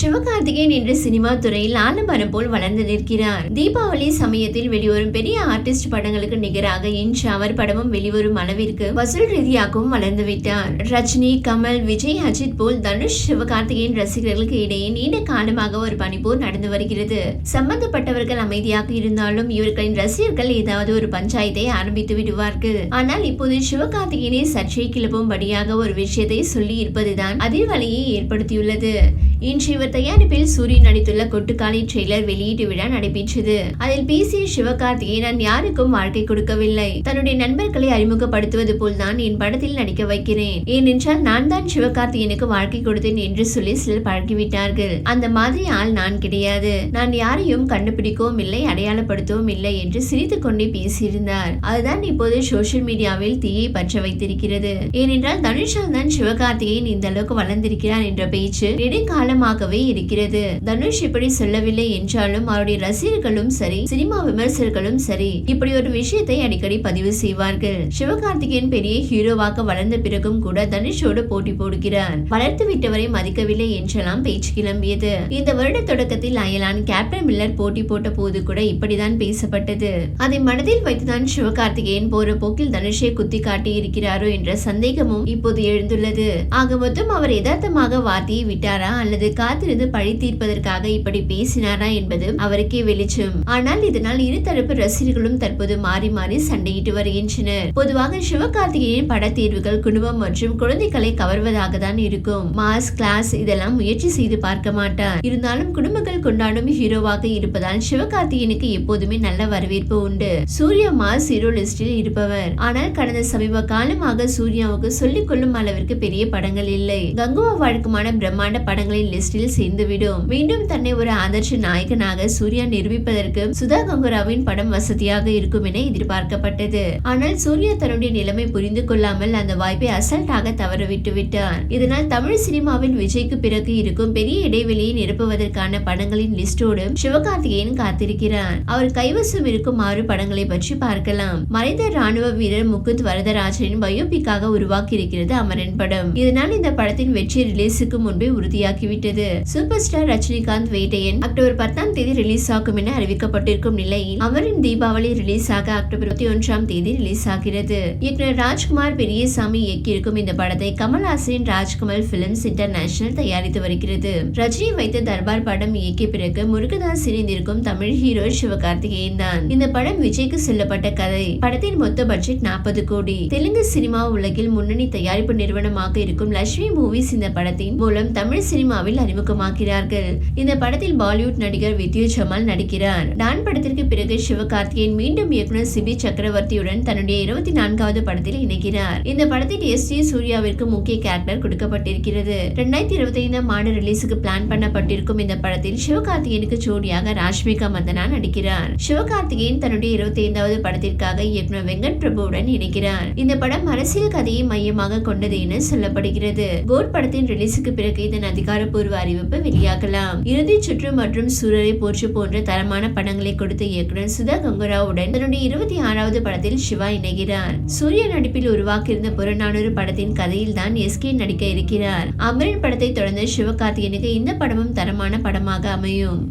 சிவகார்த்திகேயன் என்ற சினிமா துறையில் ஆலமரம் போல் வளர்ந்து நிற்கிறார். தீபாவளி சமயத்தில் வெளிவரும் பெரிய ஆர்டிஸ்ட் படங்களுக்கு நிகராக இன்று அவர் படமும் வெளிவரும் அளவிற்கு வசூல் ரீதியாகவும் வளர்ந்து விட்டார். ரஜினி கமல் விஜய் அஜித் போல் தனுஷ் சிவகார்த்திகேயன் ரசிகர்களுக்கு இடையே நீண்ட காலமாக ஒரு பனிப்போர் நடந்து வருகிறது. சம்பந்தப்பட்டவர்கள் அமைதியாக இருந்தாலும் இவர்களின் ரசிகர்கள் ஏதாவது ஒரு பஞ்சாயத்தை ஆரம்பித்து விடுவார்கள். ஆனால் இப்போது சிவகார்த்திகேயனை சர்ச்சை கிளப்பும்படியாக ஒரு விஷயத்தை சொல்லி இருப்பதுதான் அதிர்வலையை ஏற்படுத்தியுள்ளது. இன்று இவர் தயாரிப்பில் சூரியன் நடித்துள்ள கொட்டுக்காளி ட்ரெய்லர் வெளியீட்டு விழா நடைபெற்றது. அதில் பேசிய சிவகார்த்திகேயன் நான் யாருக்கும் வாழ்க்கை கொடுக்கவில்லை. தன்னுடைய நண்பர்களை அறிமுகப்படுத்துவது போல் தான் என் படத்தில் நடிக்க வைக்கிறேன். ஏனென்றால் நான் தான் சிவகார்த்திகேயனுக்கு வாழ்க்கை கொடுத்தேன் என்று சொல்லி சிலர் பழகிவிட்டார்கள். அந்த மாதிரி ஆள் நான் கிடையாது. நான் யாரையும் கண்டுபிடிக்கவும் இல்லை அடையாளப்படுத்தவும் இல்லை என்று சிரித்து கொண்டே பேசியிருந்தார். அதுதான் இப்போது சோசியல் மீடியாவில் தீயை பற்ற வைத்திருக்கிறது. ஏனென்றால் தனுஷால் தான் சிவகார்த்திகேயன் இந்த அளவுக்கு வளர்ந்திருக்கிறார் என்ற பேச்சு காலமாகவே இருக்கிறது. தனுஷ் இப்படி சொல்லவில்லை என்றாலும் அவருடைய ரசிகர்களும் சரி சினிமா விமர்சகர்களும் சரி இப்படி ஒரு விஷயத்தை அடிக்கடி பதிவு செய்வார்கள். சிவகார்த்திகேயன் பெரிய ஹீரோவாக வளர்ந்த பிறகும் கூட தனுஷோடு போட்டி போடுகிறார். வளர்த்து விட்டவரை மதிக்கவில்லை என்றெல்லாம் பேச்சு கிளம்பியது. இந்த வருட தொடக்கத்தில் அயலான் கேப்டன் மில்லர் போட்டி போட்ட போது கூட இப்படிதான் பேசப்பட்டது. அதை மனதில் வைத்துதான் சிவகார்த்திகேயன் போற போக்கில் தனுஷை குத்தி காட்டி இருக்கிறாரோ என்ற சந்தேகமும் இப்போது எழுந்துள்ளது. ஆக மொத்தம் அவர் யதார்த்தமாக வார்த்தையை விட்டாரா அல்லது காத்திருந்து பழி தீர்ப்பதற்காக இப்படி பேசினாரா என்பது அவருக்கே வெளிச்சம். ஆனால் இதனால் இருதரப்பு ரசிகர்களும் தற்போது மாறி மாறி சண்டையிட்டு வருகின்றனர். பொதுவாக சிவகார்த்திகேயன் பட தேர்வுகள் குடும்பம் மற்றும் குழந்தைகளை கவர்வதாக தான் இருக்கும். மாஸ் கிளாஸ் இதெல்லாம் முயற்சி செய்து பார்க்க மாட்டார். இருந்தாலும் குடும்பங்கள் கொண்டாடும் ஹீரோவாக இருப்பதால் சிவகார்த்திகேயனுக்கு எப்போதுமே நல்ல வரவேற்பு உண்டு. சூர்யா மாஸ் ஹீரோ லிஸ்டில் இருப்பவர். ஆனால் கடந்த சமீப காலமாக சூர்யாவுக்கு சொல்லிக் கொள்ளும் அளவிற்கு பெரிய படங்கள் இல்லை. கங்குவா வழக்கமான பிரம்மாண்ட படங்களில் லிஸ்டில் சேர்ந்துவிடும். மீண்டும் தன்னை ஒரு ஆதர்ஷ நாயகனாக சூர்யா நிரூபிப்பதற்கு சுதா கங்குராவின் படம் வசதியாக இருக்கும் என எதிர்பார்க்கப்பட்டது. ஆனால் சூர்யா தன்னுடைய நிலைமை புரிந்து கொள்ளாமல் அந்த வாய்ப்பை அசல்ட்டாக தவற விட்டார் இதனால் தமிழ் சினிமாவில் விஜய்க்கு பிறகு இருக்கும் பெரிய இடைவெளியை நிரப்புவதற்கான படங்களின் லிஸ்டோடு சிவகார்த்திகேயன் காத்திருக்கிறார். அவர் கைவசம் இருக்கும் ஆறு படங்களை பற்றி பார்க்கலாம். மறைந்த ராணுவ வீரர் முகுந்த் வரதராஜனின் பயோபிக்காக உருவாக்கி இருக்கிறது அமரன் படம். இதனால் இந்த படத்தின் வெற்றி ரிலீஸுக்கு முன்பே உறுதியாகிவிட்டது. Super star Rajinikanth Vettaiyan October பத்தாம் தேதி ரிலீஸ் ஆகும் என அறிவிக்கப்பட்டிருக்கும் நிலையில் அவரின் தீபாவளி ரிலீஸ் ஆக அக்டோபர் இருபத்தி ஒன்றாம் தேதி ரிலீஸ் ஆகிறது. இயக்குனர் ராஜ்குமார் பெரியசாமி இயக்கியிருக்கும் இந்த படத்தை கமல்ஹாசனின் ராஜ்கமல் பிலிம்ஸ் இன்டர்நேஷனல் தயாரித்து வருகிறது. ரஜினி வைத்த தர்பார் படம் இயக்கிய பிறகு முருகதாஸ் இணைந்திருக்கும் தமிழ் ஹீரோ சிவகார்த்திகேயன் தான். இந்த படம் விஜய்க்கு சொல்லப்பட்ட கதை. படத்தின் மொத்த பட்ஜெட் நாற்பது கோடி. தெலுங்கு சினிமா உலகில் முன்னணி தயாரிப்பு நிறுவனமாக இருக்கும் லட்சுமி மூவிஸ் இந்த படத்தின் மூலம் தமிழ் சினிமாவில் சினிமாவில் அறிமுகமாக்கிறார்கள் இந்த படத்தில் பாலிவுட் நடிகர் வித்யு ஜமால் நடிக்கிறார். டான் படத்திற்கு பிறகு சிவகார்த்திகேயன் மீண்டும் இயக்குனர் சிபி சக்கரவர்த்தியுடன் தன்னுடைய இருபத்தி நான்காவது படத்தில் இணைகிறார். இந்த படத்தில் எஸ் ஜி சூர்யாவிற்கு முக்கிய கேரக்டர் கொடுக்கப்பட்டிருக்கிறது. ரெண்டாயிரத்தி இருபத்தி ஐந்தாம் ஆண்டு ரிலீஸுக்கு பிளான் பண்ணப்பட்டிருக்கும் இந்த படத்தில் சிவகார்த்திகேயனுக்கு ஜோடியாக ராஷ்மிகா மந்தனா நடிக்கிறார். சிவகார்த்திகேயன் தன்னுடைய இருபத்தி ஐந்தாவது படத்திற்காக இயக்குனர் வெங்கட் பிரபுவுடன் இணைக்கிறார் இந்த படம் அரசியல் கதையை மையமாக கொண்டது என சொல்லப்படுகிறது. கோட் படத்தின் ரிலீஸுக்கு பிறகு இதன் அதிகார அதிகாரப்பூர்வ அறிவிப்பு வெளியாகலாம். இறுதி சுற்று மற்றும் சூரரை போற்று போன்ற தரமான படங்களை கொடுத்த இயக்குனர் சுதா கங்குராவுடன் தன்னுடைய இருபத்தி ஆறாவது படத்தில் சிவா இணைகிறார். சூரிய நடிப்பில் உருவாக்கியிருந்த புறநானூறு படத்தின் கதையில் தான் எஸ்கே நடிக்க இருக்கிறார். அமரன் படத்தை தொடர்ந்து சிவகார்த்திகனுக்கு இந்த படமும் தரமான படமாக அமையும்.